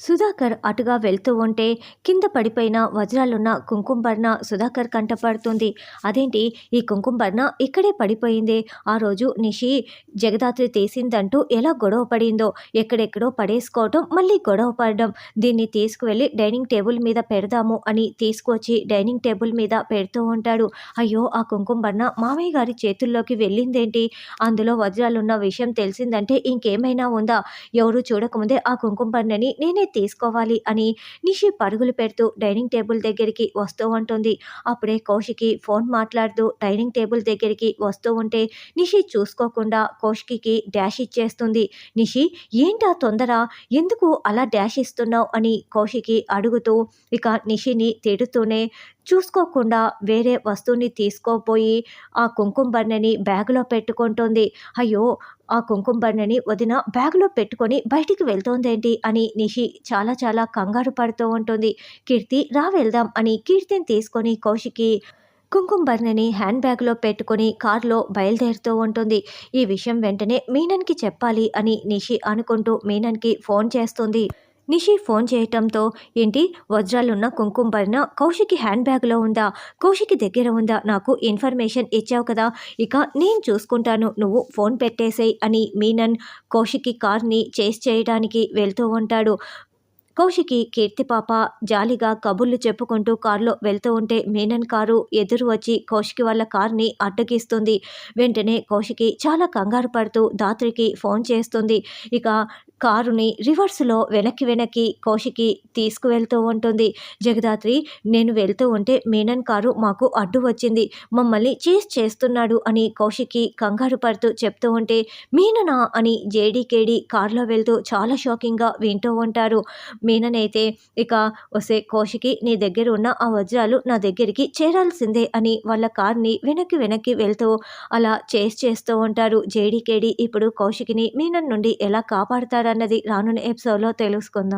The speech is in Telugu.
సుధాకర్ అటుగా వెళ్తూ ఉంటే కింద పడిపోయిన వజ్రాలున్న కుంకుంబర్ణ సుధాకర్ కంటపడుతుంది. అదేంటి? ఈ కుంకుంబర్ణ ఇక్కడే పడిపోయింది. ఆ రోజు నిషి జగదాత్రి తీసిందంటూ ఎలా గొడవ పడిందో ఎక్కడెక్కడో పడేసుకోవటం మళ్ళీ గొడవ పడడం. దీన్ని తీసుకువెళ్ళి డైనింగ్ టేబుల్ మీద పెడదాము అని తీసుకొచ్చి డైనింగ్ టేబుల్ మీద పెడుతూ ఉంటాడు. అయ్యో ఆ కుంకుంబర్ణ మామయ్య గారి చేతుల్లోకి వెళ్ళిందేంటి? అందులో వజ్రాలున్న విషయం తెలిసిందంటే ఇంకేమైనా ఉందా? ఎవరు చూడకముందే ఆ కుంకుంబర్ణని నేనే తీసుకోవాలి అని నిషి పరుగులు పెడుతూ డైనింగ్ టేబుల్ దగ్గరికి వస్తూ ఉంటుంది. అప్పుడే కౌశికి ఫోన్ మాట్లాడుతూ డైనింగ్ టేబుల్ దగ్గరికి వస్తూ ఉంటే నిషి చూసుకోకుండా కౌశికి డాష్ ఇచ్చేస్తుంది. నిషి ఏంటా తొందర? ఎందుకు అలా డాష్ ఇస్తున్నావు? అని కౌశికి అడుగుతూ ఇక నిషిని తిడుతూనే చూసుకోకుండా వేరే వస్తువుని తీసుకోపోయి ఆ కుంకుమ బర్ణని బ్యాగులో పెట్టుకుంటుంది. అయ్యో ఆ కుంకుమభర్ణని వదిన బ్యాగులో పెట్టుకొని బయటికి వెళ్తోందేంటి అని నిషి చాలా చాలా కంగారు పడుతూ ఉంటుంది. కీర్తి రా వెళ్దాం అని కీర్తిని తీసుకొని కౌశికి కుంకుమ బర్ణని హ్యాండ్ బ్యాగ్లో పెట్టుకొని కారులో బయలుదేరుతూ ఉంటుంది. ఈ విషయం వెంటనే మీనన్కి చెప్పాలి అని నిషి అనుకుంటూ మీనన్కి ఫోన్ చేస్తుంది. నిషి ఫోన్ చేయటంతో ఏంటి వజ్రాలున్న కుంకుమ భరణ కౌశికి హ్యాండ్ బ్యాగ్లో ఉందా? కౌశికి దగ్గర ఉందా? నాకు ఇన్ఫర్మేషన్ ఇచ్చావు కదా ఇక నేను చూసుకుంటాను. నువ్వు ఫోన్ పెట్టేసేయి అని మీనన్ కౌశికి కార్ని చేస్ చేయడానికి వెళ్తూ ఉంటాడు. కౌశికి కీర్తి పాప జాలిగా కబుర్లు చెప్పుకుంటూ కారులో వెళ్తూ ఉంటే మీనన్ కారు ఎదురు వచ్చి కౌశికి వాళ్ళ కార్ని అడ్డగిస్తుంది. వెంటనే కౌశికి చాలా కంగారు పడుతూ దాత్రికి ఫోన్ చేస్తుంది. ఇక కారుని రివర్స్లో వెనక్కి వెనక్కి కౌశికి తీసుకువెళ్తూ ఉంటుంది. జగదాత్రి నేను వెళ్తూ ఉంటే మీనన్ కారు మాకు అడ్డు వచ్చింది. మమ్మల్ని చేస్ చేస్తున్నాడు అని కౌశికి కంగారు పడుతూ చెప్తూ ఉంటే మీననా? అని జేడీకేడి కారులో వెళ్తూ చాలా షాకింగ్గా వింటూ ఉంటారు. మీననైతే ఇక వసే కౌశికి నీ దగ్గర ఉన్న ఆ వజ్రాలు నా దగ్గరికి చేరాల్సిందే అని వాళ్ళ కార్ని వెనక్కి వెనక్కి వెళ్తూ అలా చేస్ చేస్తూ ఉంటారు. జేడీకేడి ఇప్పుడు కౌశికిని మీనన్ నుండి ఎలా కాపాడుతారు అన్నది రానున్న ఎపిసోడ్లో తెలుసుకుందాం.